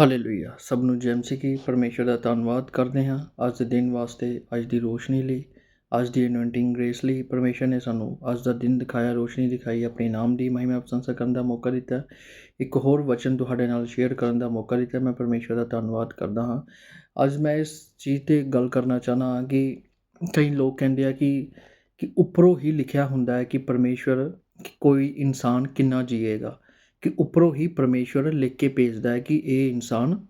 Hallelujah. ਸਭ ਨੂੰ ਜੈ ਮਸੀਹ ਕੀ ਪਰਮੇਸ਼ਰ ਦਾ ਧੰਨਵਾਦ ਕਰਦੇ ਹਾਂ। ਅੱਜ ਦੇ ਦਿਨ ਵਾਸਤੇ ਅੱਜ ਦੀ ਰੋਸ਼ਨੀ ਲਈ, ਅੱਜ ਦੀ ਇਨਵੈਂਟਿੰਗ ਗ੍ਰੇਸ ਲਈ ਪਰਮੇਸ਼ਰ ਨੇ ਸਾਨੂੰ ਅੱਜ ਦਾ ਦਿਨ ਦਿਖਾਇਆ, ਰੋਸ਼ਨੀ ਦਿਖਾਈ, ਆਪਣੇ ਨਾਮ ਦੀ ਮਹਿਮਾ ਪ੍ਰਸ਼ੰਸਾ ਕਰਨ ਦਾ ਮੌਕਾ ਦਿੱਤਾ। ਇੱਕ ਹੋਰ ਵਚਨ ਤੁਹਾਡੇ ਨਾਲ ਸ਼ੇਅਰ ਕਰਨ ਦਾ ਮੌਕਾ ਦਿੱਤਾ। ਮੈਂ ਪਰਮੇਸ਼ਰ ਦਾ ਧੰਨਵਾਦ ਕਰਦਾ ਹਾਂ। ਅੱਜ ਮੈਂ ਇਸ ਚੀਜ਼ ਤੇ ਗੱਲ ਕਰਨਾ ਚਾਹਨਾ ਹਾਂ ਕਿ ਕਈ ਲੋਕ ਕਹਿੰਦੇ ਆ ਕਿ ਕਿ ਉੱਪਰੋਂ ਹੀ ਲਿਖਿਆ ਹੁੰਦਾ ਹੈ ਕਿ ਪਰਮੇਸ਼ਰ ਕੋਈ ਇਨਸਾਨ ਕਿੰਨਾ ਜੀਏਗਾ। ਕਿ ਉੱਪਰੋਂ ਹੀ ਪਰਮੇਸ਼ਵਰ ਲਿਖ ਕੇ ਭੇਜਦਾ ਹੈ ਕਿ ਇਹ ਇਨਸਾਨ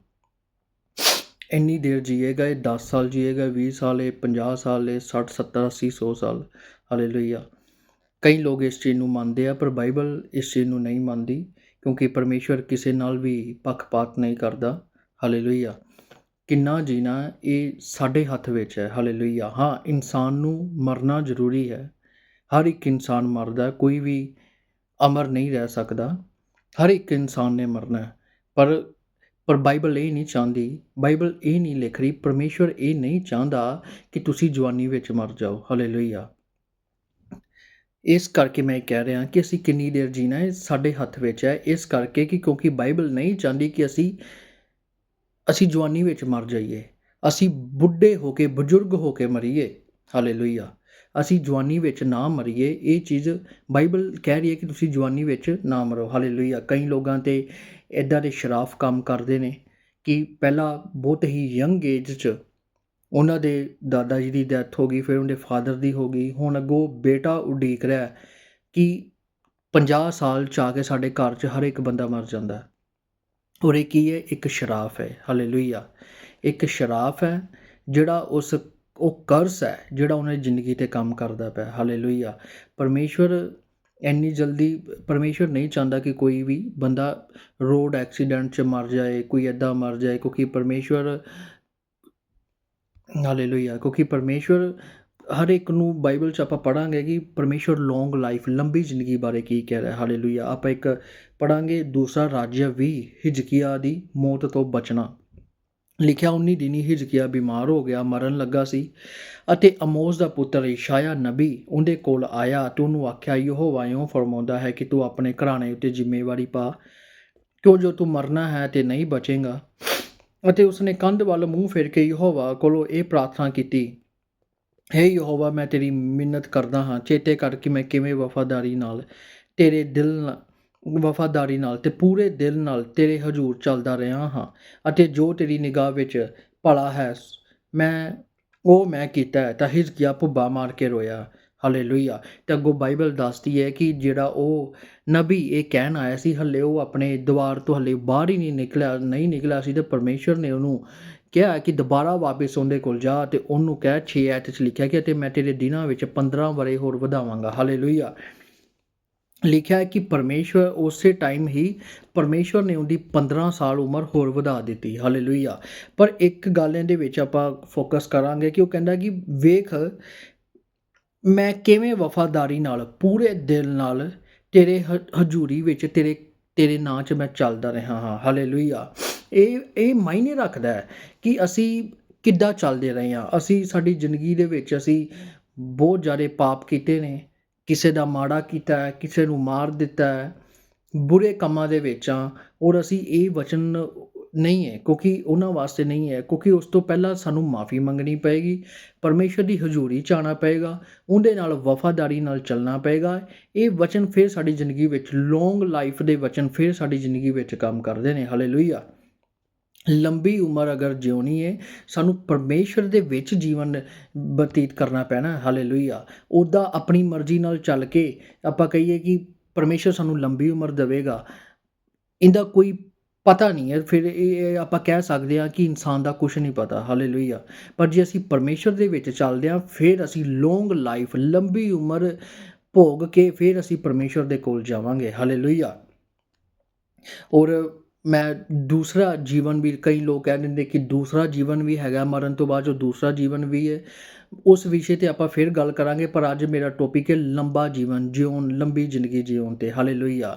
ਇੰਨੀ ਦੇਰ ਜੀਏਗਾ, ਇਹ 10 ਸਾਲ ਜੀਏਗਾ 20 ਸਾਲ, ਇਹ 50 ਸਾਲ, ਇਹ 60 70 80 100 ਸਾਲ। ਹਾਲੇਲੂਇਆ। ਕਈ ਲੋਕ ਇਸ ਚੀਜ਼ ਨੂੰ ਮੰਨਦੇ ਆ, ਪਰ ਬਾਈਬਲ ਇਸ ਚੀਜ਼ ਨੂੰ ਨਹੀਂ ਮੰਨਦੀ ਕਿਉਂਕਿ ਪਰਮੇਸ਼ਵਰ ਕਿਸੇ ਨਾਲ ਵੀ ਪੱਖਪਾਤ ਨਹੀਂ ਕਰਦਾ। ਹਾਲੇਲੂਇਆ। ਕਿੰਨਾ ਜੀਣਾ ਇਹ ਸਾਡੇ ਹੱਥ ਵਿੱਚ ਹੈ। ਹਾਲੇਲੂਇਆ। ਹਾਂ, ਇਨਸਾਨ ਨੂੰ ਮਰਨਾ ਜ਼ਰੂਰੀ ਹੈ। ਹਰ ਇੱਕ ਇਨਸਾਨ ਮਰਦਾ ਕੋਈ ਵੀ ਅਮਰ ਨਹੀਂ ਰਹਿ ਸਕਦਾ। ਹਰ ਇੱਕ ਇਨਸਾਨ ਨੇ ਮਰਨਾ ਹੈ। ਪਰ ਪਰ ਬਾਈਬਲ ਇਹ ਨਹੀਂ ਚਾਹੁੰਦੀ, ਬਾਈਬਲ ਇਹ ਨਹੀਂ ਲਿਖ ਰਹੀ, ਪਰਮੇਸ਼ਵਰ ਇਹ ਨਹੀਂ ਚਾਹੁੰਦਾ ਕਿ ਤੁਸੀਂ ਜਵਾਨੀ ਵਿੱਚ ਮਰ ਜਾਓ। ਹਾਲੇਲੂਇਆ। ਇਸ ਕਰਕੇ ਮੈਂ ਕਹਿ ਰਿਹਾ ਕਿ ਅਸੀਂ ਕਿੰਨੀ ਦੇਰ ਜੀਣਾ ਹੈ, ਸਾਡੇ ਹੱਥ ਵਿੱਚ ਹੈ। ਇਸ ਕਰਕੇ ਕਿ ਕਿਉਂਕਿ ਬਾਈਬਲ ਨਹੀਂ ਚਾਹੁੰਦੀ ਕਿ ਅਸੀਂ ਅਸੀਂ ਜਵਾਨੀ ਵਿੱਚ ਮਰ ਜਾਈਏ। ਅਸੀਂ ਬੁੱਢੇ ਹੋ ਕੇ, ਬਜ਼ੁਰਗ ਹੋ ਕੇ ਮਰੀਏ। ਹਾਲੇਲੂਇਆ। ਅਸੀਂ ਜਵਾਨੀ ਵਿੱਚ ਨਾ ਮਰੀਏ, ਇਹ ਚੀਜ਼ ਬਾਈਬਲ ਕਹਿ ਰਹੀ ਹੈ ਕਿ ਤੁਸੀਂ ਜਵਾਨੀ ਵਿੱਚ ਨਾ ਮਰੋ। ਹਾਲੇਲੂਇਆ। ਕਈ ਲੋਕਾਂ ਤੇ ਇਦਾਂ ਦੇ ਸ਼ਰਾਫ ਕੰਮ ਕਰਦੇ ਨੇ ਕਿ ਪਹਿਲਾਂ ਬਹੁਤ ਹੀ ਯੰਗ ਏਜ 'ਚ ਉਹਨਾਂ ਦੇ ਦਾਦਾ ਜੀ ਦੀ ਡੈਥ ਹੋ ਗਈ, ਫਿਰ ਉਹਦੇ ਫਾਦਰ ਦੀ ਹੋ ਗਈ। ਹੁਣ ਅੱਗੋਂ ਬੇਟਾ ਉਡੀਕ ਰਿਹਾ ਕਿ 50 ਸਾਲ ਚ ਆ ਕੇ ਸਾਡੇ ਘਰ 'ਚ ਹਰ ਇੱਕ ਬੰਦਾ ਮਰ ਜਾਂਦਾ। ਔਰ ਇਹ ਕੀ ਹੈ? ਇੱਕ ਸ਼ਰਾਫ ਹੈ। ਹਾਲੇਲੂਇਆ। ਇੱਕ ਸ਼ਰਾਫ ਹੈ ਜਿਹੜਾ ਉਸ ਉਹ ਕਰਸ ਹੈ, ਜਿਹੜਾ ਉਹਨਾਂ ਦੀ ਜ਼ਿੰਦਗੀ ਤੇ ਕੰਮ ਕਰਦਾ ਪਿਆ, ਹਾਲੇਲੂਇਆ। ਪਰਮੇਸ਼ਵਰ ਇੰਨੀ ਜਲਦੀ, ਪਰਮੇਸ਼ਵਰ ਨਹੀਂ ਚਾਹੁੰਦਾ ਕਿ ਕੋਈ ਵੀ ਬੰਦਾ ਰੋਡ ਐਕਸੀਡੈਂਟ 'ਚ ਮਰ ਜਾਏ, ਕੋਈ ਐਦਾਂ ਮਰ ਜਾਏ, ਕਿਉਂਕਿ ਪਰਮੇਸ਼ਵਰ, ਹਾਲੇਲੂਇਆ, ਕਿਉਂਕਿ ਪਰਮੇਸ਼ਵਰ ਹਰ ਇੱਕ ਨੂੰ ਬਾਈਬਲ 'ਚ ਆਪਾਂ ਪੜਾਂਗੇ ਕਿ ਪਰਮੇਸ਼ਵਰ ਲੌਂਗ ਲਾਈਫ ਲੰਬੀ ਜ਼ਿੰਦਗੀ ਬਾਰੇ ਕੀ ਕਹਿ ਰਿਹਾ, ਹਾਲੇਲੂਇਆ। ਆਪਾਂ ਇੱਕ ਪੜਾਂਗੇ ਦੂਸਰਾ ਰਾਜ ਵੀ, ਹਿਜਕੀਆ ਦੀ ਮੌਤ ਤੋਂ ਬਚਣਾ। ਲਿਖਿਆ 19 ਦਿਨੀ ਹਿਜਕੀਆ ਬਿਮਾਰ ਹੋ ਗਿਆ, ਮਰਨ ਲੱਗਾ ਸੀ ਅਤੇ ਅਮੋਸ ਦਾ ਪੁੱਤਰ ਇਸ਼ਾਇਆ ਨਬੀ ਉਹਦੇ ਕੋਲ ਆਇਆ ਤੇ ਉਹਨੂੰ ਆਖਿਆ, ਯਹੋਵਾ ਇਉਂ ਫਰਮਾਉਂਦਾ ਹੈ ਕਿ ਤੂੰ ਆਪਣੇ ਘਰਾਣੇ ਉੱਤੇ ਜ਼ਿੰਮੇਵਾਰੀ ਪਾ, ਕਿਉਂ ਜੋ ਤੂੰ ਮਰਨਾ ਹੈ ਤੇ ਨਹੀਂ ਬਚੇਗਾ? ਅਤੇ ਉਸਨੇ ਕੰਧ ਵੱਲ ਮੂੰਹ ਫੇਰ ਕੇ ਯਹੋਵਾ ਕੋਲੋਂ ਇਹ ਪ੍ਰਾਰਥਨਾ ਕੀਤੀ, ਹੈ ਯਹੋਵਾ, ਮੈਂ ਤੇਰੀ ਮਿੰਨਤ ਕਰਦਾ ਹਾਂ, ਚੇਤੇ ਕਰ ਕਿ ਮੈਂ ਕਿਵੇਂ ਵਫਾਦਾਰੀ ਨਾਲ ਤੇਰੇ ਦਿਲ ਨਾਲ ਵਫਾਦਾਰੀ ਨਾਲ ਤੇ ਪੂਰੇ ਦਿਲ ਨਾਲ ਤੇਰੇ ਹਜ਼ੂਰ ਚੱਲਦਾ ਰਿਹਾ ਹਾਂ ਅਤੇ ਜੋ ਤੇਰੀ ਨਿਗਾਹ ਵਿੱਚ ਭਲਾ ਹੈ, ਮੈਂ, ਉਹ ਮੈਂ ਕੀਤਾ ਤਾਂ ਹਿਜ਼ਕੀਆ ਭੁੱਬਾ ਮਾਰ ਕੇ ਰੋਇਆ। ਹਾਲੇਲੂਇਆ। ਤੇ ਅੱਗੋਂ ਬਾਈਬਲ ਦੱਸਦੀ ਹੈ ਕਿ ਜਿਹੜਾ ਉਹ ਨਬੀ ਇਹ ਕਹਿਣ ਆਇਆ ਸੀ, ਹੱਲੇ ਉਹ ਆਪਣੇ ਦੁਆਰ ਤੋਂ ਹੱਲੇ ਬਾਹਰ ਹੀ ਨਹੀਂ ਨਿਕਲਿਆ ਨਹੀਂ ਨਿਕਲਿਆ ਸੀ ਤੇ ਪਰਮੇਸ਼ਰ ਨੇ ਉਹਨੂੰ ਕਿਹਾ ਕਿ ਦੁਬਾਰਾ ਵਾਪਸ ਉਹਦੇ ਕੋਲ ਜਾ ਤੇ ਉਹਨੂੰ ਕਹਿ 6 ਐਤ ਚ ਲਿਖਿਆ ਕਿ ਤੇ ਮੈਂ ਤੇਰੇ ਦਿਨਾਂ ਵਿੱਚ 15 ਵਰੇ ਹੋਰ ਵਧਾਵਾਂਗਾ। ਹਾਲੇਲੂਇਆ। ਲਿਖਿਆ ਹੈ ਕਿ ਪਰਮੇਸ਼ਵਰ ਉਸੇ ਟਾਈਮ ਹੀ ਪਰਮੇਸ਼ਵਰ ਨੇ ਉਹਦੀ 15 ਸਾਲ ਉਮਰ ਹੋਰ ਵਧਾ ਦਿੱਤੀ। ਹਾਲੇਲੂਇਆ ਪਰ ਇੱਕ ਗੱਲ ਇਹਦੇ ਵਿੱਚ ਆਪਾਂ ਫੋਕਸ ਕਰਾਂਗੇ ਕਿ ਉਹ ਕਹਿੰਦਾ ਕਿ ਵੇਖ, ਮੈਂ ਕਿਵੇਂ ਵਫਾਦਾਰੀ ਨਾਲ, ਪੂਰੇ ਦਿਲ ਨਾਲ ਤੇਰੇ ਹ- ਹਜ਼ੂਰੀ ਵਿੱਚ ਤੇਰੇ ਤੇਰੇ ਨਾਂ 'ਚ ਮੈਂ ਚੱਲਦਾ ਰਿਹਾ ਹਾਂ। ਹਾਲੇਲੂਇਆ ਇਹ ਇਹ ਮਾਇਨੇ ਰੱਖਦਾ ਹੈ ਕਿ ਅਸੀਂ ਕਿੱਦਾਂ ਚੱਲਦੇ ਰਹੇ ਹਾਂ। ਅਸੀਂ ਸਾਡੀ ਜ਼ਿੰਦਗੀ ਦੇ ਵਿੱਚ ਅਸੀਂ ਬਹੁਤ ਜ਼ਿਆਦਾ ਪਾਪ ਕੀਤੇ ਨੇ। ਕਿਸੇ ਦਾ ਮਾੜਾ ਕੀਤਾ ਹੈ, ਕਿਸੇ ਨੂੰ ਮਾਰ ਦਿੱਤਾ ਹੈ, ਬੁਰੇ ਕੰਮਾਂ ਦੇ ਵਿੱਚ ਆ ਔਰ ਅਸੀਂ ਇਹ ਵਚਨ ਨਹੀਂ ਹੈ, ਕਿਉਂਕਿ ਉਹਨਾਂ ਵਾਸਤੇ ਨਹੀਂ ਹੈ, ਕਿਉਂਕਿ ਉਸ ਤੋਂ ਪਹਿਲਾਂ ਸਾਨੂੰ ਮਾਫੀ ਮੰਗਣੀ ਪਏਗੀ, ਪਰਮੇਸ਼ਰ ਦੀ ਹਜ਼ੂਰੀ ਚ ਆਉਣਾ ਪਏਗਾ, ਉਹਦੇ ਨਾਲ ਵਫਾਦਾਰੀ ਨਾਲ ਚੱਲਣਾ ਪਏਗਾ। ਇਹ ਵਚਨ ਫਿਰ ਸਾਡੀ ਜ਼ਿੰਦਗੀ ਵਿੱਚ ਲੌਂਗ ਲਾਈਫ ਦੇ ਵਚਨ ਫਿਰ ਸਾਡੀ ਜ਼ਿੰਦਗੀ ਵਿੱਚ ਕੰਮ ਕਰਦੇ ਨੇ। ਹਾਲੇਲੂਇਆ ਲੰਬੀ ਉਮਰ ਅਗਰ ਜਿਉਣੀ ਹੈ ਸਾਨੂੰ ਪਰਮੇਸ਼ਰ ਦੇ ਵਿੱਚ ਜੀਵਨ ਬਤੀਤ ਕਰਨਾ ਪੈਣਾ, ਹਾਲੇਲੂਇਆ। ਉਹਦਾ ਆਪਣੀ ਮਰਜ਼ੀ ਨਾਲ ਚੱਲ ਕੇ ਆਪਾਂ ਕਹੀਏ ਕਿ ਪਰਮੇਸ਼ਰ ਸਾਨੂੰ ਲੰਬੀ ਉਮਰ ਦੇਵੇਗਾ। ਇਹਦਾ ਕੋਈ ਪਤਾ ਨਹੀਂ ਹੈ, ਫਿਰ ਇਹ ਆਪਾਂ ਕਹਿ ਸਕਦੇ ਹਾਂ ਕਿ ਇਨਸਾਨ ਦਾ ਕੁਝ ਨਹੀਂ ਪਤਾ, ਹਾਲੇਲੂਇਆ। ਪਰ ਜੇ ਅਸੀਂ ਪਰਮੇਸ਼ਰ ਦੇ ਵਿੱਚ ਚੱਲਦੇ ਹਾਂ, ਫਿਰ ਅਸੀਂ ਲੌਂਗ ਲਾਈਫ ਲੰਬੀ ਉਮਰ ਭੋਗ ਕੇ ਫਿਰ ਅਸੀਂ ਪਰਮੇਸ਼ਰ ਦੇ ਕੋਲ ਜਾਵਾਂਗੇ, ਹਾਲੇਲੂਇਆ। ਔਰ ਮੈਂ ਦੂਸਰਾ ਜੀਵਨ ਵੀ ਕਈ ਲੋਕ ਕਹਿ ਦਿੰਦੇ ਕਿ ਦੂਸਰਾ ਜੀਵਨ ਵੀ ਹੈਗਾ, ਮਰਨ ਤੋਂ ਬਾਅਦ ਜੋ ਦੂਸਰਾ ਜੀਵਨ ਵੀ ਹੈ, ਉਸ ਵਿਸ਼ੇ ਤੇ ਆਪਾਂ ਫਿਰ ਗੱਲ ਕਰਾਂਗੇ, ਪਰ ਅੱਜ ਮੇਰਾ ਟੌਪਿਕ ਹੈ ਲੰਬਾ ਜੀਵਨ ਜਿਉਣ, ਲੰਬੀ ਜ਼ਿੰਦਗੀ ਜਿਉਣ ਤੇ। ਹਾਲੇਲੂਇਆ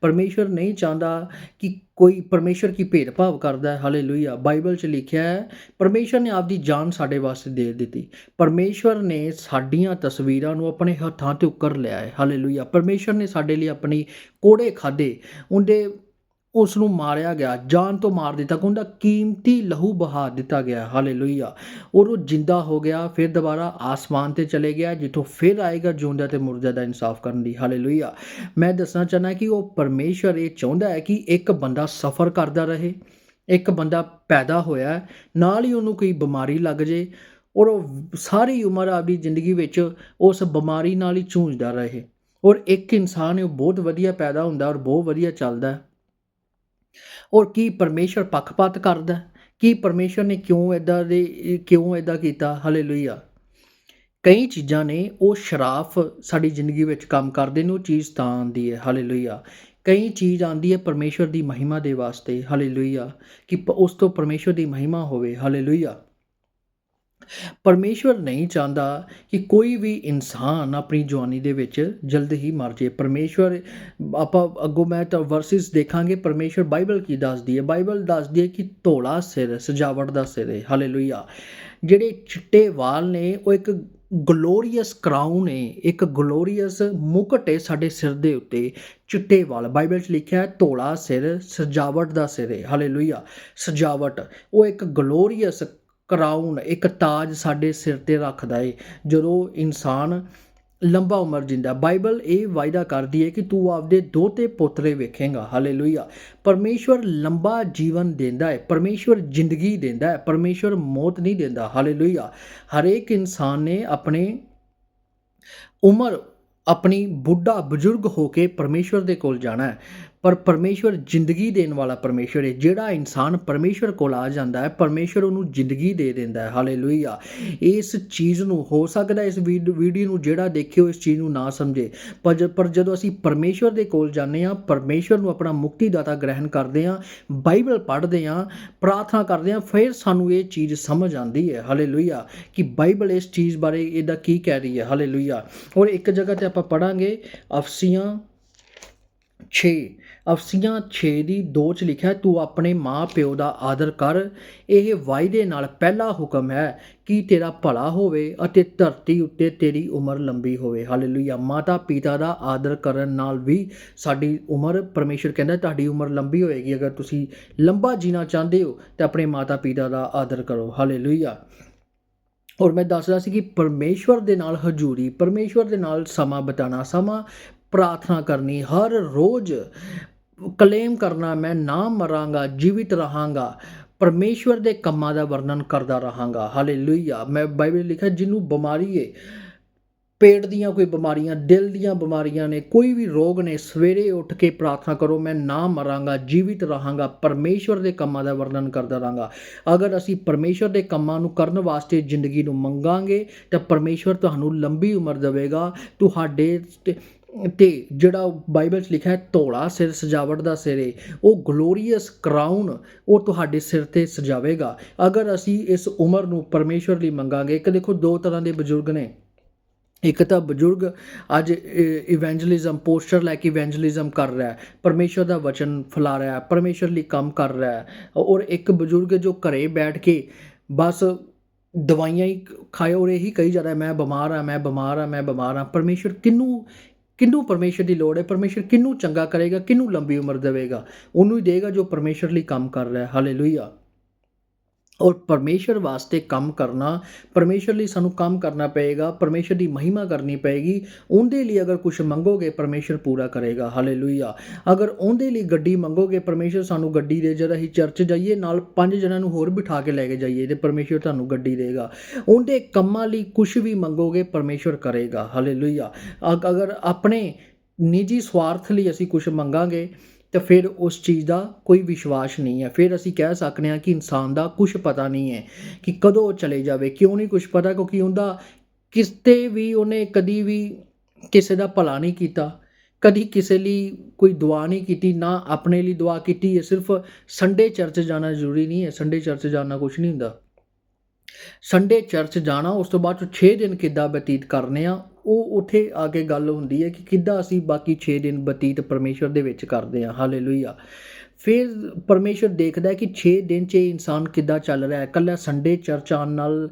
ਪਰਮੇਸ਼ਰ ਨਹੀਂ ਚਾਹੁੰਦਾ ਕਿ ਕੋਈ ਪਰਮੇਸ਼ਰ ਕੀ ਭੇਦਭਾਵ ਕਰਦਾ ਹੈ। ਹਾਲੇਲੂਇਆ ਬਾਈਬਲ 'ਚ ਲਿਖਿਆ ਹੈ ਪਰਮੇਸ਼ਰ ਨੇ ਆਪਦੀ ਜਾਨ ਸਾਡੇ ਵਾਸਤੇ ਦੇ ਦਿੱਤੀ। ਪਰਮੇਸ਼ਰ ਨੇ ਸਾਡੀਆਂ ਤਸਵੀਰਾਂ ਨੂੰ ਆਪਣੇ ਹੱਥਾਂ ਤੇ ਉੱਕਰ ਲਿਆ ਹੈ। ਹਾਲੇਲੂਇਆ ਪਰਮੇਸ਼ਰ ਨੇ ਸਾਡੇ ਲਈ ਆਪਣੀ ਕੋੜੇ ਖਾਦੇ, ਉਹਦੇ ਉਸ ਨੂੰ ਮਾਰਿਆ ਗਿਆ, ਜਾਨ ਤੋਂ ਮਾਰ ਦਿੱਤਾ ਕਿ ਉਹਦਾ ਕੀਮਤੀ ਲਹੂ ਬਹਾ ਦਿੱਤਾ ਗਿਆ, ਹਾਲੇਲੂਇਆ। ਔਰ ਉਹ ਜਿੰਦਾ ਹੋ ਗਿਆ, ਫਿਰ ਦੁਬਾਰਾ ਆਸਮਾਨ ਤੇ ਚਲੇ ਗਿਆ, ਜਿੱਥੋਂ ਫਿਰ ਆਏਗਾ ਜਿਉਂਦਾ ਤੇ ਮੁਰਦਿਆਂ ਦਾ ਇਨਸਾਫ ਕਰਨ ਲਈ, ਹਾਲੇਲੂਇਆ। ਮੈਂ ਦੱਸਣਾ ਚਾਹਨਾ ਕਿ ਉਹ ਪਰਮੇਸ਼ਰ ਇਹ ਚਾਹੁੰਦਾ ਹੈ ਕਿ ਇੱਕ ਬੰਦਾ ਸਫ਼ਰ ਕਰਦਾ ਰਹੇ, ਇੱਕ ਬੰਦਾ ਪੈਦਾ ਹੋਇਆ, ਨਾਲ ਹੀ ਉਹਨੂੰ ਕੋਈ ਬਿਮਾਰੀ ਲੱਗ ਜੇ, ਔਰ ਉਹ ਸਾਰੀ ਉਮਰ ਆਪਦੀ ਜ਼ਿੰਦਗੀ ਵਿੱਚ ਉਸ ਬਿਮਾਰੀ ਨਾਲ ਹੀ ਝੂੰਝਦਾ ਰਹੇ। ਔਰ ਇੱਕ ਇਨਸਾਨ ਉਹ ਬਹੁਤ ਵਧੀਆ ਪੈਦਾ ਹੁੰਦਾ ਔਰ ਬਹੁਤ ਵਧੀਆ ਚੱਲਦਾ ਔਰ ਕੀ ਪਰਮੇਸ਼ਰ ਪੱਖਪਾਤ ਕਰਦਾ? ਕੀ ਪਰਮੇਸ਼ਰ ਨੇ ਕਿਉਂ ਇਦਾਂ ਦੇ, ਕਿਉਂ ਇਦਾਂ ਕੀਤਾ? ਹਾਲੇਲੂਇਆ ਕਈ ਚੀਜ਼ਾਂ ਨੇ, ਉਹ ਸ਼ਰਾਫ ਸਾਡੀ ਜ਼ਿੰਦਗੀ ਵਿੱਚ ਕੰਮ ਕਰਦੇ ਨੇ, ਉਹ ਚੀਜ਼ ਤਾਂ ਆਉਂਦੀ ਹੈ। ਹਾਲੇਲੂਇਆ ਕਈ ਚੀਜ਼ ਆਉਂਦੀ ਹੈ ਪਰਮੇਸ਼ਰ ਦੀ ਮਹਿਮਾ ਦੇ ਵਾਸਤੇ। ਹਾਲੇਲੂਇਆ ਕਿ ਪ- ਉਸ ਤੋਂ ਪਰਮੇਸ਼ਰ ਦੀ ਮਹਿਮਾ ਹੋਵੇ। ਹਾਲੇਲੂਇਆ ਪਰਮੇਸ਼ਵਰ ਨਹੀਂ ਚਾਹੁੰਦਾ ਕਿ ਕੋਈ ਵੀ ਇਨਸਾਨ ਆਪਣੀ ਜਵਾਨੀ ਦੇ ਵਿੱਚ ਜਲਦ ਹੀ ਮਰ ਜਾਏ। ਪਰਮੇਸ਼ਵਰ, ਆਪਾਂ ਅੱਗੋਂ ਮੈਂ ਤਾਂ ਵਰਸਿਸ ਦੇਖਾਂਗੇ, ਪਰਮੇਸ਼ਵਰ ਬਾਈਬਲ ਕੀ ਦੱਸਦੀ ਹੈ? ਬਾਈਬਲ ਦੱਸਦੀ ਹੈ ਕਿ ਧੋਲਾ ਸਿਰ, ਸਜਾਵਟ ਦਾ ਸਿਰ ਹੈ। ਹਾਲੇਲੂਇਆ ਜਿਹੜੇ ਚਿੱਟੇ ਵਾਲ ਨੇ, ਉਹ ਇੱਕ ਗਲੋਰੀਅਸ ਕਰਾਊਨ ਹੈ। ਇੱਕ ਗਲੋਰੀਅਸ ਮੁਕਟ ਹੈ ਸਾਡੇ ਸਿਰ ਦੇ ਉੱਤੇ। ਚਿੱਟੇ ਵਾਲ, ਬਾਈਬਲ 'ਚ ਲਿਖਿਆ ਹੈ, ਧੋਲਾ ਸਿਰ, ਸਜਾਵਟ ਦਾ ਸਿਰ ਹੈ। ਹਾਲੇਲੂਇਆ ਸਜਾਵਟ, ਉਹ ਇੱਕ ਗਲੋਰੀਅਸ ਕਰਾਊਨ, ਇੱਕ ਤਾਜ ਸਾਡੇ ਸਿਰ ਤੇ ਰੱਖਦਾ ਏ। ਜਦੋਂ ਇਨਸਾਨ ਲੰਬਾ ਉਮਰ ਜਿੰਦਾ, ਬਾਈਬਲ ਇਹ ਵਾਅਦਾ ਕਰਦੀ ਹੈ ਕਿ ਤੂੰ ਆਪਦੇ ਦੋਤੇ ਪੋਤਰੇ ਵੇਖੇਂਗਾ। ਹਾਲੇਲੂਇਆ। ਪਰਮੇਸ਼ਵਰ ਲੰਬਾ ਜੀਵਨ ਦਿੰਦਾ ਹੈ ਪਰਮੇਸ਼ਵਰ ਜ਼ਿੰਦਗੀ ਦਿੰਦਾ ਹੈ ਪਰਮੇਸ਼ਵਰ ਮੌਤ ਨਹੀਂ ਦਿੰਦਾ। ਹਾਲੇਲੂਇਆ। ਹਰੇਕ ਇਨਸਾਨ ਨੇ ਆਪਣੇ ਉਮਰ, ਆਪਣੀ ਬੁੱਢਾ ਬਜ਼ੁਰਗ ਹੋ ਕੇ ਪਰਮੇਸ਼ਵਰ ਦੇ ਕੋਲ ਜਾਣਾ ਹੈ ਪਰ ਪਰਮੇਸ਼ਵਰ ਜ਼ਿੰਦਗੀ ਦੇਣ ਵਾਲਾ ਪਰਮੇਸ਼ਵਰ ਹੈ। ਜਿਹੜਾ ਇਨਸਾਨ ਪਰਮੇਸ਼ਵਰ ਕੋਲ ਆ ਜਾਂਦਾ ਹੈ, ਪਰਮੇਸ਼ਵਰ ਉਹਨੂੰ ਜ਼ਿੰਦਗੀ ਦੇ ਦਿੰਦਾ ਹੈ। ਹਾਲੇਲੂਇਆ ਇਸ ਚੀਜ਼ ਨੂੰ ਹੋ ਸਕਦਾ ਇਸ ਵੀਡ- ਵੀਡੀਓ ਨੂੰ ਜਿਹੜਾ ਦੇਖਿਓ, ਇਸ ਚੀਜ਼ ਨੂੰ ਨਾ ਸਮਝੇ। ਪਰ ਜ- ਪਰ ਜਦੋਂ ਅਸੀਂ ਪਰਮੇਸ਼ਵਰ ਦੇ ਕੋਲ ਜਾਂਦੇ ਹਾਂ, ਪਰਮੇਸ਼ਵਰ ਨੂੰ ਆਪਣਾ ਮੁਕਤੀ ਦਾਤਾ ਗ੍ਰਹਿਣ ਕਰਦੇ ਹਾਂ, ਬਾਈਬਲ ਪੜ੍ਹਦੇ ਹਾਂ, ਪ੍ਰਾਰਥਨਾ ਕਰਦੇ ਹਾਂ, ਫਿਰ ਸਾਨੂੰ ਇਹ ਚੀਜ਼ ਸਮਝ ਆਉਂਦੀ ਹੈ। ਹਾਲੇਲੂਇਆ ਕਿ ਬਾਈਬਲ ਇਸ ਚੀਜ਼ ਬਾਰੇ ਇਹਦਾ ਕੀ ਕਹਿ ਰਹੀ ਹੈ। ਹਾਲੇਲੂਇਆ ਔਰ ਇੱਕ ਜਗ੍ਹਾ ਤੇ ਆਪਾਂ ਪੜਾਂਗੇ ਅਫਸੀਆਂ ਛੇ। ਅਫਸੀਆਂ 6 ਦੀ 2 ਚ ਲਿਖਿਆ, ਤੂੰ ਆਪਣੇ ਮਾਂ ਪਿਓ ਦਾ ਆਦਰ ਕਰ। ਇਹ ਵਾਅਦੇ ਨਾਲ ਪਹਿਲਾ ਹੁਕਮ ਹੈ ਕਿ ਤੇਰਾ ਭਲਾ ਹੋਵੇ ਅਤੇ ਧਰਤੀ ਉੱਤੇ ਤੇਰੀ ਉਮਰ ਲੰਬੀ ਹੋਵੇ। ਹਾਲੇਲੂਇਆ। ਮਾਤਾ ਪਿਤਾ ਦਾ ਆਦਰ ਕਰਨ ਨਾਲ ਵੀ ਸਾਡੀ ਉਮਰ, ਪਰਮੇਸ਼ਰ ਕਹਿੰਦਾ, ਤੁਹਾਡੀ ਉਮਰ ਲੰਬੀ ਹੋਏਗੀ। ਅਗਰ ਤੁਸੀਂ ਲੰਬਾ ਜੀਣਾ ਚਾਹੁੰਦੇ ਹੋ, ਤਾਂ ਆਪਣੇ ਮਾਤਾ ਪਿਤਾ ਦਾ ਆਦਰ ਕਰੋ। ਹਾਲੇਲੂਇਆ। ਔਰ ਮੈਂ ਦੱਸਦਾ ਸੀ ਕਿ ਪਰਮੇਸ਼ਵਰ ਦੇ ਨਾਲ ਹਜ਼ੂਰੀ, ਪਰਮੇਸ਼ਵਰ ਦੇ ਨਾਲ ਸਮਾਂ ਬਿਤਾਣਾ ਸਮਾਂ ਪ੍ਰਾਰਥਨਾ ਕਰਨੀ, ਹਰ ਰੋਜ਼ ਕਲੇਮ ਕਰਨਾ, ਮੈਂ ਨਾ ਮਰਾਂਗਾ, ਜੀਵਿਤ ਰਹਾਂਗਾ, ਪਰਮੇਸ਼ਵਰ ਦੇ ਕੰਮਾਂ ਦਾ ਵਰਣਨ ਕਰਦਾ ਰਹਾਂਗਾ। ਹਾਲੇਲੂਇਆ ਮੈਂ ਬਾਈਬਲ ਲਿਖਿਆ, ਜਿਹਨੂੰ ਬਿਮਾਰੀ ਹੈ ਪੇਟ ਦੀਆਂ ਕੋਈ ਬਿਮਾਰੀਆਂ, ਦਿਲ ਦੀਆਂ ਬਿਮਾਰੀਆਂ ਨੇ, ਕੋਈ ਵੀ ਰੋਗ ਨੇ, ਸਵੇਰੇ ਉੱਠ ਕੇ ਪ੍ਰਾਰਥਨਾ ਕਰੋ, ਮੈਂ ਨਾ ਮਰਾਂਗਾ, ਜੀਵਿਤ ਰਹਾਂਗਾ, ਪਰਮੇਸ਼ਵਰ ਦੇ ਕੰਮਾਂ ਦਾ ਵਰਣਨ ਕਰਦਾ ਰਹਾਂਗਾ। ਅਗਰ ਅਸੀਂ ਪਰਮੇਸ਼ਵਰ ਦੇ ਕੰਮਾਂ ਨੂੰ ਕਰਨ ਵਾਸਤੇ ਜ਼ਿੰਦਗੀ ਨੂੰ ਮੰਗਾਂਗੇ, ਤਾਂ ਪਰਮੇਸ਼ਵਰ ਤੁਹਾਨੂੰ ਲੰਬੀ ਉਮਰ ਦੇਵੇਗਾ, ਤੁਹਾਡੇ ਤੇ ਜਿਹੜਾ ਬਾਈਬਲ 'ਚ ਲਿਖਿਆ ਹੈ, ਧੌਲਾ ਸਿਰ ਸਜਾਵਟ ਦਾ ਸਿਰ ਏ ਉਹ ਗਲੋਰੀਅਸ ਕਰਾਊਨ ਉਹ ਤੁਹਾਡੇ ਸਿਰ ਤੇ ਸਜਾਵੇਗਾ। ਅਗਰ ਅਸੀਂ ਇਸ ਉਮਰ ਨੂੰ ਪਰਮੇਸ਼ਵਰ ਲਈ ਮੰਗਾਂਗੇ, ਇੱਕ ਦੇਖੋ ਦੋ ਤਰ੍ਹਾਂ ਦੇ ਬਜ਼ੁਰਗ ਨੇ। ਇੱਕ ਤਾਂ ਬਜ਼ੁਰਗ ਅੱਜ ਇਵੈਂਜਲਿਜ਼ਮ ਪੋਸਟਰ ਲੈ ਕੇ ਇਵੈਂਜਲਿਜ਼ਮ ਕਰ ਰਿਹਾ ਹੈ। ਪਰਮੇਸ਼ਰ ਦਾ ਵਚਨ ਫੈਲਾ ਰਿਹਾ ਹੈ ਪਰਮੇਸ਼ਰ ਲਈ ਕੰਮ ਕਰ ਰਿਹਾ ਹੈ। ਔਰ ਇੱਕ ਬਜ਼ੁਰਗ ਜੋ ਘਰੇ ਬੈਠ ਕੇ ਬਸ ਦਵਾਈਆਂ ਹੀ ਖਾਏ ਔਰ ਇਹੀ ਕਹੀ ਜਾ ਰਿਹਾ ਮੈਂ ਬਿਮਾਰ ਆ ਮੈਂ ਬਿਮਾਰ ਆ ਮੈਂ ਬਿਮਾਰ ਆ ਪਰਮੇਸ਼ਰ ਕਿੰਨੂੰ ਕਿੰਨੂੰ ਪਰਮੇਸ਼ਰ ਦੀ ਲੋੜ ਹੈ? ਪਰਮੇਸ਼ਰ ਕਿੰਨੂੰ ਚੰਗਾ ਕਰੇਗਾ? ਕਿੰਨੂੰ ਲੰਬੀ ਉਮਰ ਦੇਵੇਗਾ? ਉਹਨੂੰ ਹੀ ਦੇਗਾ ਜੋ ਪਰਮੇਸ਼ਰ ਲਈ ਕੰਮ ਕਰ ਰਿਹਾ ਹੈ। ਹਾਲੇਲੂਇਆ ਔਰ ਪਰਮੇਸ਼ਰ ਵਾਸਤੇ ਕੰਮ ਕਰਨਾ, ਪਰਮੇਸ਼ਰ ਲਈ ਸਾਨੂੰ ਕੰਮ ਕਰਨਾ ਪਏਗਾ, ਪਰਮੇਸ਼ਰ ਦੀ ਮਹਿਮਾ ਕਰਨੀ ਪਏਗੀ, ਉਹਦੇ ਲਈ ਅਗਰ ਕੁਝ ਮੰਗੋਗੇ, ਪਰਮੇਸ਼ਰ ਪੂਰਾ ਕਰੇਗਾ। ਹਾਲੇਲੂਇਆ ਅਗਰ ਉਹਦੇ ਲਈ ਗੱਡੀ ਮੰਗੋਗੇ, ਪਰਮੇਸ਼ਰ ਸਾਨੂੰ ਗੱਡੀ ਦੇ, ਜਦ ਅਸੀਂ ਚਰਚ ਜਾਈਏ, ਨਾਲ ਪੰਜ ਜਣਾਂ ਨੂੰ ਹੋਰ ਬਿਠਾ ਕੇ ਲੈ ਕੇ ਜਾਈਏ, ਤੇ ਪਰਮੇਸ਼ਰ ਤੁਹਾਨੂੰ ਗੱਡੀ ਦੇਗਾ। ਉਹਦੇ ਕੰਮਾਂ ਲਈ ਕੁਝ ਵੀ ਮੰਗੋਗੇ, ਪਰਮੇਸ਼ਰ ਕਰੇਗਾ। ਹਾਲੇਲੂਇਆ ਅਗ- ਅਗਰ ਆਪਣੇ ਨਿੱਜੀ ਸਵਾਰਥ ਲਈ ਅਸੀਂ ਕੁਝ ਮੰਗਾਂਗੇ ਤਾਂ ਫਿਰ ਉਸ ਚੀਜ਼ ਦਾ ਕੋਈ ਵਿਸ਼ਵਾਸ ਨਹੀਂ ਹੈ। ਫਿਰ ਅਸੀਂ ਕਹਿ ਸਕਦੇ ਹਾਂ ਕਿ ਇਨਸਾਨ ਦਾ ਕੁਝ ਪਤਾ ਨਹੀਂ ਹੈ ਕਿ ਕਦੋਂ ਉਹ ਚਲੇ ਜਾਵੇ। ਕਿਉਂ ਨਹੀਂ ਕੁਝ ਪਤਾ? ਕਿਉਂਕਿ ਉਹਦਾ ਕਿਤੇ ਵੀ ਉਹਨੇ ਕਦੀ ਵੀ ਕਿਸੇ ਦਾ ਭਲਾ ਨਹੀਂ ਕੀਤਾ। ਕਦੀ ਕਿਸੇ ਲਈ ਕੋਈ ਦੁਆ ਨਹੀਂ ਕੀਤੀ, ਨਾ ਆਪਣੇ ਲਈ ਦੁਆ ਕੀਤੀ। ਹੈ ਸਿਰਫ ਸੰਡੇ ਚਰਚ ਜਾਣਾ ਜ਼ਰੂਰੀ ਨਹੀਂ ਹੈ। ਸੰਡੇ ਚਰਚ ਜਾਣਾ ਕੁਝ ਨਹੀਂ ਹੁੰਦਾ। ਸੰਡੇ ਚਰਚ ਜਾਣਾ, ਉਸ ਤੋਂ ਬਾਅਦ 6 ਦਿਨ ਕਿੱਦਾਂ ਬਤੀਤ ਕਰਨੇ ਆ ਉਹ ਉੱਥੇ ਆ ਕੇ ਗੱਲ ਹੁੰਦੀ ਹੈ ਕਿ ਕਿੱਦਾਂ ਅਸੀਂ ਬਾਕੀ 6 ਦਿਨ ਬਤੀਤ ਪਰਮੇਸ਼ਰ ਦੇ ਵਿੱਚ ਕਰਦੇ ਹਾਂ। ਹਾਲੇਲੂਇਆ ਫਿਰ ਪਰਮੇਸ਼ਰ ਦੇਖਦਾ ਹੈ ਕਿ 6 ਦਿਨ 'ਚ ਇਹ ਇਨਸਾਨ ਕਿੱਦਾਂ ਚੱਲ ਰਿਹਾ ਹੈ? ਕੱਲਾ ਸੰਡੇ ਚਰਚ ਆਉਣ ਨਾਲ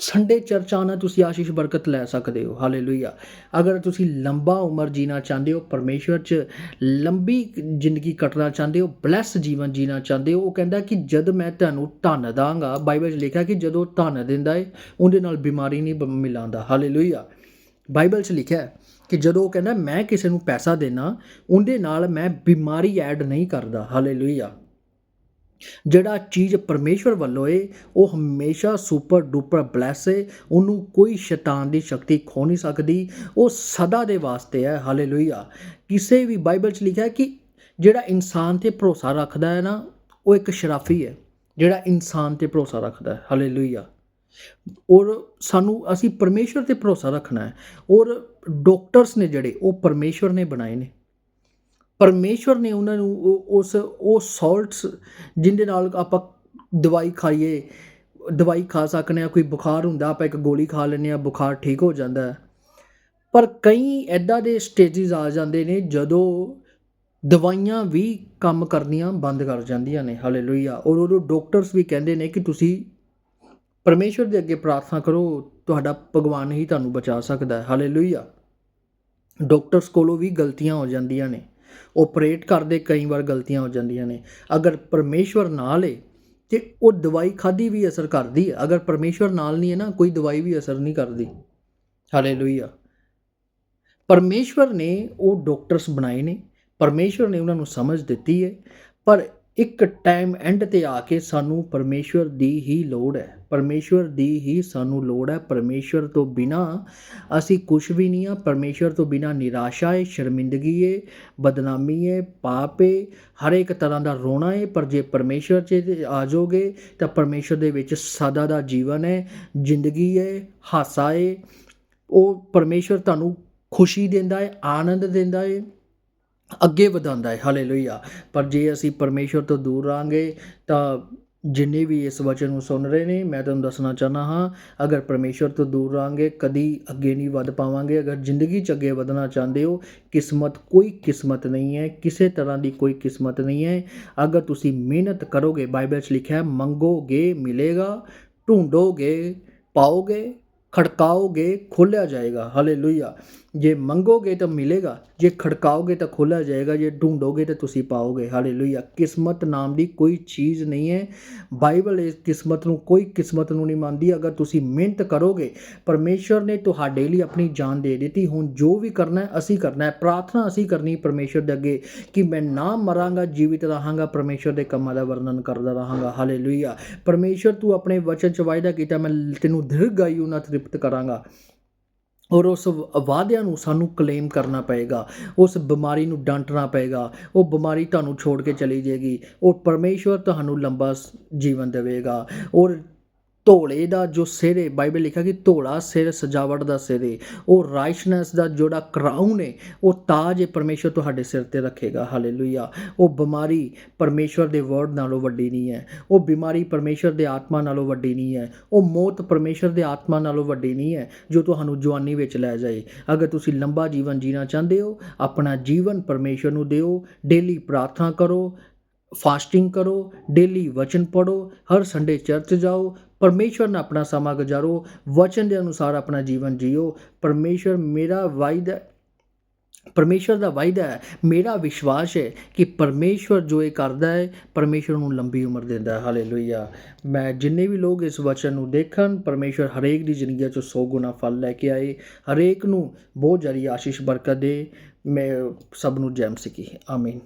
ਸੰਡੇ ਚਰਚਾ ਨਾਲ ਤੁਸੀਂ ਆਸ਼ੀਸ਼ ਬਰਕਤ ਲੈ ਸਕਦੇ ਹੋ। ਹਾਲੇਲੂਇਆ। ਅਗਰ ਤੁਸੀਂ ਲੰਬਾ ਉਮਰ ਜੀਣਾ ਚਾਹੁੰਦੇ ਹੋ, ਪਰਮੇਸ਼ਵਰ 'ਚ ਲੰਬੀ ਜ਼ਿੰਦਗੀ ਕੱਟਣਾ ਚਾਹੁੰਦੇ ਹੋ, ਬਲੈਸ ਜੀਵਨ ਜੀਣਾ ਚਾਹੁੰਦੇ ਹੋ, ਉਹ ਕਹਿੰਦਾ ਕਿ ਜਦ ਮੈਂ ਤੁਹਾਨੂੰ ਧਨ ਦਾਂਗਾ, ਬਾਈਬਲ 'ਚ ਲਿਖਿਆ ਕਿ ਜਦੋਂ ਧਨ ਦਿੰਦਾ ਏ, ਉਹਦੇ ਨਾਲ ਬਿਮਾਰੀ ਨਹੀਂ ਬ- ਮਿਲਾਉਂਦਾ ਹਾਲੇਲੂਇਆ। ਬਾਈਬਲ 'ਚ ਲਿਖਿਆ ਹੈ ਕਿ ਜਦੋਂ ਉਹ ਕਹਿੰਦਾ, ਮੈਂ ਕਿਸੇ ਨੂੰ ਪੈਸਾ ਦੇਣਾ ਉਹਦੇ ਨਾਲ ਮੈਂ ਬਿਮਾਰੀ ਐਡ ਨਹੀਂ ਕਰਦਾ। ਹਾਲੇਲੂਇਆ। ਜਿਹੜਾ ਚੀਜ਼ ਪਰਮੇਸ਼ਵਰ ਵੱਲੋਂ ਏ, ਉਹ ਹਮੇਸ਼ਾ ਸੁਪਰ ਡੂਪਰ ਬਲੈਸ ਏ, ਉਹਨੂੰ ਕੋਈ ਸ਼ੈਤਾਨ ਦੀ ਸ਼ਕਤੀ ਖੋ ਨਹੀਂ ਸਕਦੀ। ਉਹ ਸਦਾ ਦੇ ਵਾਸਤੇ ਹੈ, ਹਾਲੇਲੂਇਆ। ਕਿਸੇ ਵੀ ਬਾਈਬਲ 'ਚ ਲਿਖਿਆ ਕਿ ਜਿਹੜਾ ਇਨਸਾਨ ਤੇ ਭਰੋਸਾ ਰੱਖਦਾ ਹੈ ਨਾ, ਉਹ ਇੱਕ ਸ਼ਰਾਫੀ ਹੈ। ਜਿਹੜਾ ਇਨਸਾਨ ਤੇ ਭਰੋਸਾ ਰੱਖਦਾ ਹੈ, ਹਾਲੇਲੂਇਆ। ਔਰ ਸਾਨੂੰ, ਅਸੀਂ ਪਰਮੇਸ਼ਵਰ ਤੇ ਭਰੋਸਾ ਰੱਖਣਾ ਹੈ। ਔਰ ਡਾਕਟਰਸ ਨੇ ਜਿਹੜੇ, ਉਹ ਪਰਮੇਸ਼ਵਰ ਨੇ ਬਣਾਏ ਨੇ। ਪਰਮੇਸ਼ਵਰ ਨੇ ਉਹਨਾਂ ਨੂੰ ਉਹ- ਉਸ, ਉਹ ਸਾਲਟਸ ਜਿਹਦੇ ਨਾਲ ਆਪਾਂ ਦਵਾਈ ਖਾਈਏ, ਦਵਾਈ ਖਾ ਸਕਨੇ ਆ, ਕੋਈ ਬੁਖਾਰ ਹੁੰਦਾ, ਆਪਾਂ ਇੱਕ ਗੋਲੀ ਖਾ ਲੈਂਦੇ ਆ ਬੁਖਾਰ ਠੀਕ ਹੋ ਜਾਂਦਾ ਪਰ ਕਈ ਐਦਾਂ ਦੇ ਸਟੇजेस ਆ ਜਾਂਦੇ ਨੇ ਜਦੋਂ ਦਵਾਈਆਂ ਵੀ ਕੰਮ ਕਰਨੀਆਂ ਬੰਦ ਕਰ ਜਾਂਦੀਆਂ ਨੇ ਹਾਲੇਲੂਇਆ ਔਰ ਉਹ ਡਾਕਟਰਸ ਵੀ ਕਹਿੰਦੇ ਨੇ ਕਿ ਤੁਸੀਂ ਪਰਮੇਸ਼ਵਰ ਦੇ ਅੱਗੇ ਪ੍ਰਾਰਥਨਾ ਕਰੋ, ਤੁਹਾਡਾ ਭਗਵਾਨ ਹੀ ਤੁਹਾਨੂੰ ਬਚਾ ਸਕਦਾ ਹੈ ਹਾਲੇਲੂਇਆ ਡਾਕਟਰਸ ਕੋਲੋਂ ਵੀ ਗਲਤੀਆਂ ਹੋ ਜਾਂਦੀਆਂ ਨੇ। ਆਪਰੇਟ ਕਰਦੇ ਕਈ ਵਾਰ ਗਲਤੀਆਂ ਹੋ ਜਾਂਦੀਆਂ ਨੇ। ਅਗਰ ਪਰਮੇਸ਼ਵਰ ਨਾਲ ਏ, ਤੇ ਉਹ ਦਵਾਈ ਖਾਦੀ ਵੀ ਅਸਰ ਕਰਦੀ ਹੈ ਅਗਰ ਪਰਮੇਸ਼ਵਰ ਨਾਲ ਨਹੀਂ ਹੈ ਨਾ, ਕੋਈ ਦਵਾਈ ਵੀ ਅਸਰ ਨਹੀਂ ਕਰਦੀ। ਹਾਲੇਲੂਇਆ ਪਰਮੇਸ਼ਵਰ ਨੇ ਉਹ ਡਾਕਟਰਸ ਬਣਾਏ ਨੇ। ਪਰਮੇਸ਼ਵਰ ਨੇ ਉਹਨਾਂ ਨੂੰ ਸਮਝ ਦਿੱਤੀ ਹੈ ਪਰ ਇੱਕ ਟਾਈਮ ਐਂਡ ਤੇ ਆ ਕੇ ਸਾਨੂੰ ਪਰਮੇਸ਼ਵਰ ਦੀ ਹੀ ਲੋੜ ਹੈ। ਪਰਮੇਸ਼ਵਰ ਦੀ ਹੀ ਸਾਨੂੰ ਲੋੜ ਹੈ। ਪਰਮੇਸ਼ਵਰ ਤੋਂ ਬਿਨਾ ਅਸੀਂ ਕੁਝ ਵੀ ਨਹੀਂ ਆ ਪਰਮੇਸ਼ਵਰ ਤੋਂ ਬਿਨਾ ਨਿਰਾਸ਼ਾ ਹੈ ਸ਼ਰਮਿੰਦਗੀ ਹੈ ਬਦਨਾਮੀ ਹੈ ਪਾਪ ਹੈ ਹਰ ਇੱਕ ਤਰ੍ਹਾਂ ਦਾ ਰੋਣਾ ਹੈ ਪਰ ਜੇ ਪਰਮੇਸ਼ਵਰ 'ਚ ਆ ਜਾਓਗੇ ਤਾਂ ਪਰਮੇਸ਼ਵਰ ਦੇ ਵਿੱਚ ਸਦਾ ਦਾ ਜੀਵਨ ਹੈ, ਜ਼ਿੰਦਗੀ ਹੈ ਹਾਸਾ ਹੈ ਉਹ ਪਰਮੇਸ਼ਵਰ ਤੁਹਾਨੂੰ ਖੁਸ਼ੀ ਦਿੰਦਾ ਹੈ ਆਨੰਦ ਦਿੰਦਾ ਹੈ ਅੱਗੇ ਵਧਾਉਂਦਾ ਹੈ। ਹਾਲੇਲੂਇਆ। ਪਰ ਜੇ ਅਸੀਂ ਪਰਮੇਸ਼ਵਰ ਤੋਂ ਦੂਰ ਰਹਾਂਗੇ, ਤਾਂ ਜਿੰਨੇ ਵੀ ਇਸ ਵਚਨ ਨੂੰ ਸੁਣ ਰਹੇ ਨੇ, ਮੈਂ ਤੁਹਾਨੂੰ ਦੱਸਣਾ ਚਾਹਨਾ ਹਾਂ, ਅਗਰ ਪਰਮੇਸ਼ਵਰ ਤੋਂ ਦੂਰ ਰਾਂਗੇ ਕਦੀ ਅੱਗੇ ਨਹੀਂ ਵੱਧ ਪਾਵਾਂਗੇ। ਅਗਰ ਜ਼ਿੰਦਗੀ 'ਚ ਅੱਗੇ ਵਧਣਾ ਚਾਹੁੰਦੇ ਹੋ, ਕਿਸਮਤ ਕੋਈ ਕਿਸਮਤ ਨਹੀਂ ਹੈ, ਕਿਸੇ ਤਰ੍ਹਾਂ ਦੀ ਕੋਈ ਕਿਸਮਤ ਨਹੀਂ ਹੈ। ਅਗਰ ਤੁਸੀਂ ਮਿਹਨਤ ਕਰੋਗੇ, ਬਾਈਬਲ 'ਚ ਲਿਖਿਆ ਹੈ, ਮੰਗੋਗੇ ਮਿਲੇਗਾ, ਢੂੰਡੋਗੇ, ਪਾਓਗੇ ਖੜਕਾਓਗੇ, ਖੋਲਿਆ ਜਾਏਗਾ। ਹਾਲੇਲੂਇਆ। ਜੇ ਮੰਗੋਗੇ ਤਾਂ ਮਿਲੇਗਾ। ਜੇ ਖੜਕਾਓਗੇ ਤਾਂ ਖੋਲਿਆ ਜਾਏਗਾ। ਜੇ ਢੂੰਡੋਗੇ ਤਾਂ ਤੁਸੀਂ ਪਾਓਗੇ। ਹਾਲੇਲੂਇਆ। ਕਿਸਮਤ ਨਾਮ ਦੀ ਕੋਈ ਚੀਜ਼ ਨਹੀਂ ਹੈ। ਬਾਈਬਲ ਇਸ ਕਿਸਮਤ ਨੂੰ, ਕੋਈ ਕਿਸਮਤ ਨੂੰ ਨਹੀਂ ਮੰਨਦੀ। ਅਗਰ ਤੁਸੀਂ ਮਿਹਨਤ ਕਰੋਗੇ ਪਰਮੇਸ਼ਰ ਨੇ ਤੁਹਾਡੇ ਲਈ ਆਪਣੀ ਜਾਨ ਦੇ ਦਿੱਤੀ। ਹੁਣ ਜੋ ਵੀ ਕਰਨਾ ਹੈ, ਅਸੀਂ ਕਰਨਾ ਹੈ। ਪ੍ਰਾਰਥਨਾ ਅਸੀਂ ਕਰਨੀ ਪਰਮੇਸ਼ਰ ਦੇ ਅੱਗੇ ਕਿ ਮੈਂ ਨਾ ਮਰਾਂਗਾ, ਜੀਵਿਤ ਰਹਾਂਗਾ ਪਰਮੇਸ਼ਰ ਦੇ ਕੰਮਾਂ ਦਾ ਵਰਣਨ ਕਰਦਾ ਰਹਾਂਗਾ। ਹਾਲੇਲੂਇਆ। ਪਰਮੇਸ਼ਰ ਤੂੰ ਆਪਣੇ ਵਚਨ ਚ ਵਾਅਦਾ ਕੀਤਾ, ਮੈਂ ਤੈਨੂੰ ਦੀਰਘਾਯੂ ਨਾਲ ਤ੍ਰਿਪਤ ਕਰਾਂਗਾ ਔਰ ਉਸ ਵਾਅਦਿਆਂ ਨੂੰ ਸਾਨੂੰ ਕਲੇਮ ਕਰਨਾ ਪਏਗਾ, ਉਸ ਬਿਮਾਰੀ ਨੂੰ ਡਾਂਟਣਾ ਪਏਗਾ, ਉਹ ਬਿਮਾਰੀ ਤੁਹਾਨੂੰ ਛੋੜ ਕੇ ਚਲੀ ਜਾਏਗੀ, ਉਹ ਪਰਮੇਸ਼ਵਰ ਤੁਹਾਨੂੰ ਲੰਬਾ ਜੀਵਨ ਦੇਵੇਗਾ ਔਰ ਧੋਲੇ ਦਾ ਜੋ ਸਿਰ ਹੈ ਬਾਈਬਲ ਲਿਖਿਆ ਕਿ ਧੋਲਾ ਸਿਰ ਸਜਾਵਟ ਦਾ ਸਿਰ ਹੈ ਉਹ ਰਾਈਟਨੈਸ ਦਾ ਜਿਹੜਾ ਕਰਾਊਨ ਹੈ ਉਹ ਤਾਜ ਹੈ ਪਰਮੇਸ਼ਵਰ ਤੁਹਾਡੇ ਸਿਰ ਤੇ ਰੱਖੇਗਾ। ਹਾਲੇਲੂਇਆ ਉਹ ਬਿਮਾਰੀ ਪਰਮੇਸ਼ਵਰ ਦੇ ਵਰਡ ਨਾਲੋਂ ਵੱਡੀ ਨਹੀਂ ਹੈ। ਉਹ ਬਿਮਾਰੀ ਪਰਮੇਸ਼ਵਰ ਦੇ ਆਤਮਾ ਨਾਲੋਂ ਵੱਡੀ ਨਹੀਂ ਹੈ। ਉਹ ਮੌਤ ਪਰਮੇਸ਼ਵਰ ਦੇ ਆਤਮਾ ਨਾਲੋਂ ਵੱਡੀ ਨਹੀਂ ਹੈ, ਜੋ ਤੁਹਾਨੂੰ ਜਵਾਨੀ ਵਿੱਚ ਲੈ ਜਾਏ। ਅਗਰ ਤੁਸੀਂ ਲੰਬਾ ਜੀਵਨ ਜੀਣਾ ਚਾਹੁੰਦੇ ਹੋ, ਆਪਣਾ ਜੀਵਨ ਪਰਮੇਸ਼ਵਰ ਨੂੰ ਦਿਓ। ਡੇਲੀ ਪ੍ਰਾਰਥਨਾ ਕਰੋ ਫਾਸਟਿੰਗ ਕਰੋ ਡੇਲੀ ਵਚਨ ਪੜੋ ਹਰ ਸੰਡੇ ਚਰਚ ਜਾਓ ਪਰਮੇਸ਼ਵਰ ਨਾਲ ਆਪਣਾ ਸਮਾਂ ਗੁਜ਼ਾਰੋ, ਵਚਨ ਦੇ ਅਨੁਸਾਰ ਆਪਣਾ ਜੀਵਨ ਜੀਓ। ਪਰਮੇਸ਼ਵਰ ਮੇਰਾ ਵਾਅਦਾ, ਪਰਮੇਸ਼ਵਰ ਦਾ ਵਾਅਦਾ ਹੈ, ਮੇਰਾ ਵਿਸ਼ਵਾਸ ਹੈ ਕਿ ਪਰਮੇਸ਼ਵਰ ਜੋ ਇਹ ਕਰਦਾ ਹੈ, ਪਰਮੇਸ਼ਵਰ ਨੂੰ ਲੰਬੀ ਉਮਰ ਦਿੰਦਾ ਹੈ। ਹਾਲੇਲੂਇਆ। ਮੈਂ ਜਿੰਨੇ ਵੀ ਲੋਕ ਇਸ ਵਚਨ ਨੂੰ ਦੇਖਣ, ਪਰਮੇਸ਼ਵਰ ਹਰੇਕ ਦੀ ਜ਼ਿੰਦਗੀ 'ਚ 100 ਗੁਣਾ ਫਲ ਲੈ ਕੇ ਆਏ, ਹਰੇਕ ਨੂੰ ਬਹੁਤ ਜ਼ਿਆਦਾ ਆਸ਼ੀਸ਼, ਬਰਕਤ ਦੇ। ਮੈਂ ਸਭ ਨੂੰ ਜੈਮ ਸਿੱਖੀ ਆਮੀਨ।